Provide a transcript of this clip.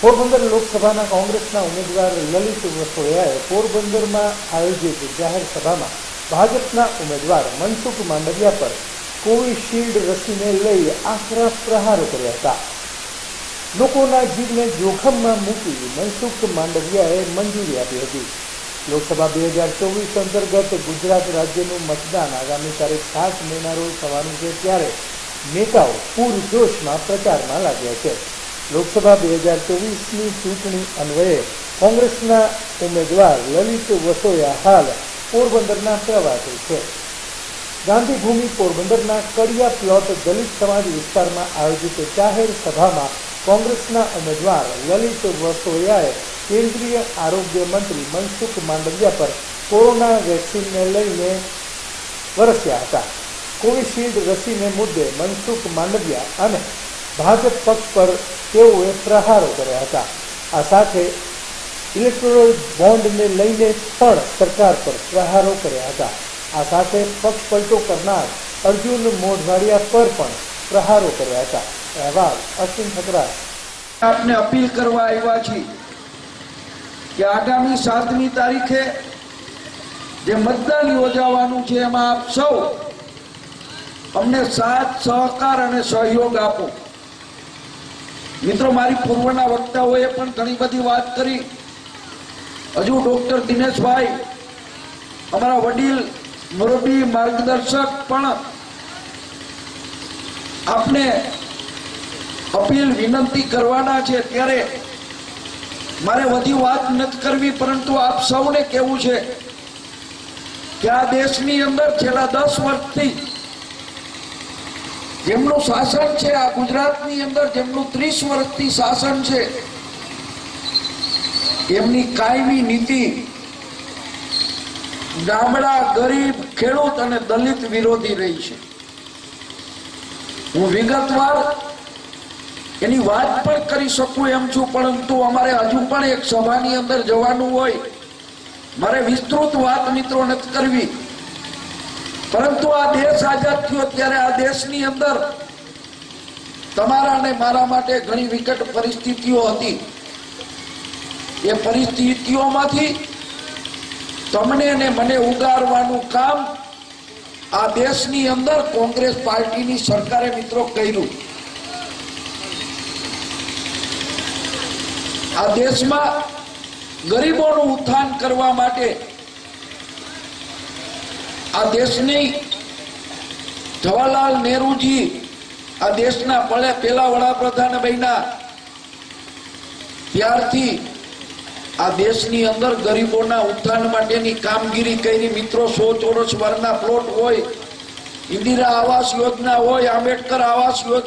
પોરબંદર લોકસભાના કોંગ્રેસના ઉમેદવાર લલિત વસોયાએ પોરબંદરમાં આયોજિત જાહેર સભામાં ભાજપના ઉમેદવાર મનસુખ માંડવિયા પર કોવિશિલ્ડ રસીને લઈ આકરા પ્રહારો કર્યા હતા. લોકોના જીવને જોખમમાં મૂકી મનસુખ માંડવિયાએ મંજૂરી આપી હતી. લોકસભા બે હજાર ચોવીસ અંતર્ગત ગુજરાત રાજ્યનું મતદાન આગામી તારીખ સાત મેના રોજ થવાનું છે ત્યારે નેતાઓ પૂરજોશમાં પ્રચારમાં લાગ્યા છે. લોકસભા બે હજાર ચોવીસની ચૂંટણી અન્વયે કોંગ્રેસના ઉમેદવાર લલિત વસોયા હાલ પોરબંદરના પ્રવાસે છે. ગાંધીભૂમિ પોરબંદરના કડિયા પ્લોટ દલિત સમાજ વિસ્તારમાં આયોજિત જાહેર સભામાં કોંગ્રેસના ઉમેદવાર લલિત વસોયાએ કેન્દ્રીય આરોગ્ય મંત્રી મનસુખ માંડવિયા પર કોરોના વેક્સિનને લઈને વરસ્યા હતા. કોવિશિલ્ડ રસીને મુદ્દે મનસુખ માંડવિયા અને ભાજપ પક્ષ પર તેઓએ પ્રહારો કર્યા હતા. આ સાથે ઇલેક્ટોરલ બોન્ડને લઈને પણ સરકાર પર પ્રહારો કર્યા હતા. આ સાથે પક્ષ પલટો કરનાર અર્જુન મોઢવાડિયા પર પણ પ્રહારો કર્યા હતા. અહેવાલ અશ્વિન ઠકરા આપને અપીલ કરવા આવ્યા છીએ કે આગામી સાતમી તારીખે જે મતદાન યોજાવાનું છે, એમાં આપ સૌ અમને સાથ, સહકાર અને સહયોગ આપો. મિત્રો, મારી પૂર્વના વક્તાઓએ પણ ઘણી બધી વાત કરી. હજુ ડોક્ટર દિનેશભાઈ, અમારા વડીલ મોરબી માર્ગદર્શક પણ આપને અપીલ વિનંતી કરવાના છે ત્યારે મારે વધી વાત નથી કરવી, પરંતુ આપ સૌને કહેવું છે કે આ દેશની અંદર છેલ્લા દસ વર્ષથી જેમનું શાસન છે, આ ગુજરાતની અંદર જેમનું ત્રીસ વર્ષથી શાસન છે, એમની કાયમી નીતિ ગામડા ગરીબ, ખેડૂત અને દલિત વિરોધી રહી છે. હું વિગતવાર એની વાત પણ કરી શકું એમ છું, પરંતુ અમારે હજુ પણ એક સભાની અંદર જવાનું હોય. મારે વિસ્તૃત વાત મિત્રો નથી કરવી. પરંતુ આ દેશ આઝાદ થયો ત્યારે આ દેશની અંદર તમારા અને મારા માટે ઘણી વિકટ પરિસ્થિતિઓ હતી. એ પરિસ્થિતિઓમાંથી તમને ને મને ઉગારવાનું કામ આ દેશની અંદર કોંગ્રેસ પાર્ટીની સરકારે મિત્રો કર્યું. આ દેશમાં ગરીબોનું ઉત્થાન કરવા માટે આ દેશની જવાહરલાલ નેહરુજી આ દેશના પલે વડાપ્રધાન બન્યા. ત્યારથી આ દેશની અંદર ગરીબોના ઉત્થાન માટેની કામગીરી કરી મિત્રો સો ચોરસ વારના પ્લોટ હોય. ઇન્દિરા આવાસ યોજના હોય, આંબેડકર આવાસ યોજના